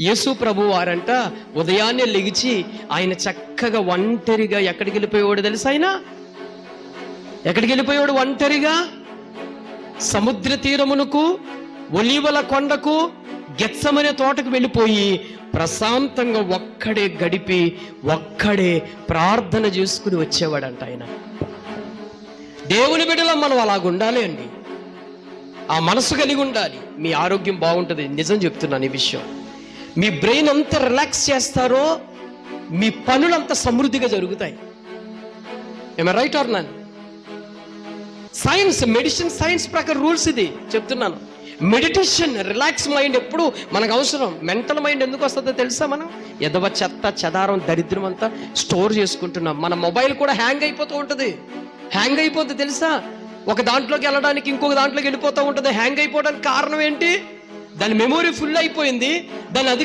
యేసు ప్రభు వారంట ఉదయాన్నే లెగిచి ఆయన చక్కగా ఒంటరిగా ఎక్కడికి వెళ్ళిపోయేవాడు తెలుసు ఆయన? ఎక్కడికి వెళ్ళిపోయాడు ఒంటరిగా? సముద్ర తీరమునకు ఒలీవల కొండకు గెత్సమనే తోటకు వెళ్ళిపోయి ప్రశాంతంగా ఒక్కడే గడిపి ఒక్కడే ప్రార్థన చేసుకుని వచ్చేవాడంట ఆయన. దేవుని బిడ్డలో మనం అలాగ ఉండాలి అండి. ఆ మనసు కలిగి ఉండాలి. మీ ఆరోగ్యం బాగుంటుంది. నిజం చెప్తున్నాను ఈ విషయం. మీ బ్రెయిన్ ఎంత రిలాక్స్ చేస్తారో మీ పనులంతా సమృద్ధిగా జరుగుతాయి. ఏమ right or none science medicine science ప్రకారం రూల్స్ ఇది. చెప్తున్నాను. మెడిటేషన్ రిలాక్స్ మైండ్ ఎప్పుడు మనకు అవసరం. మెంటల్ మైండ్ ఎందుకు వస్తుందో తెలుసా మనం? ఎదవ చెత్త చెదారం దరిద్రం అంతా స్టోర్ చేసుకుంటున్నాం. మన మొబైల్ కూడా హ్యాంగ్ అయిపోతూ ఉంటుంది. హ్యాంగ్ అయిపోతుంది తెలుసా? ఒక దాంట్లోకి వెళ్ళడానికి ఇంకొక దాంట్లోకి వెళ్ళిపోతూ ఉంటుంది. హ్యాంగ్ అయిపోవడానికి కారణం ఏంటి? దాని మెమొరీ ఫుల్ అయిపోయింది. దాని అది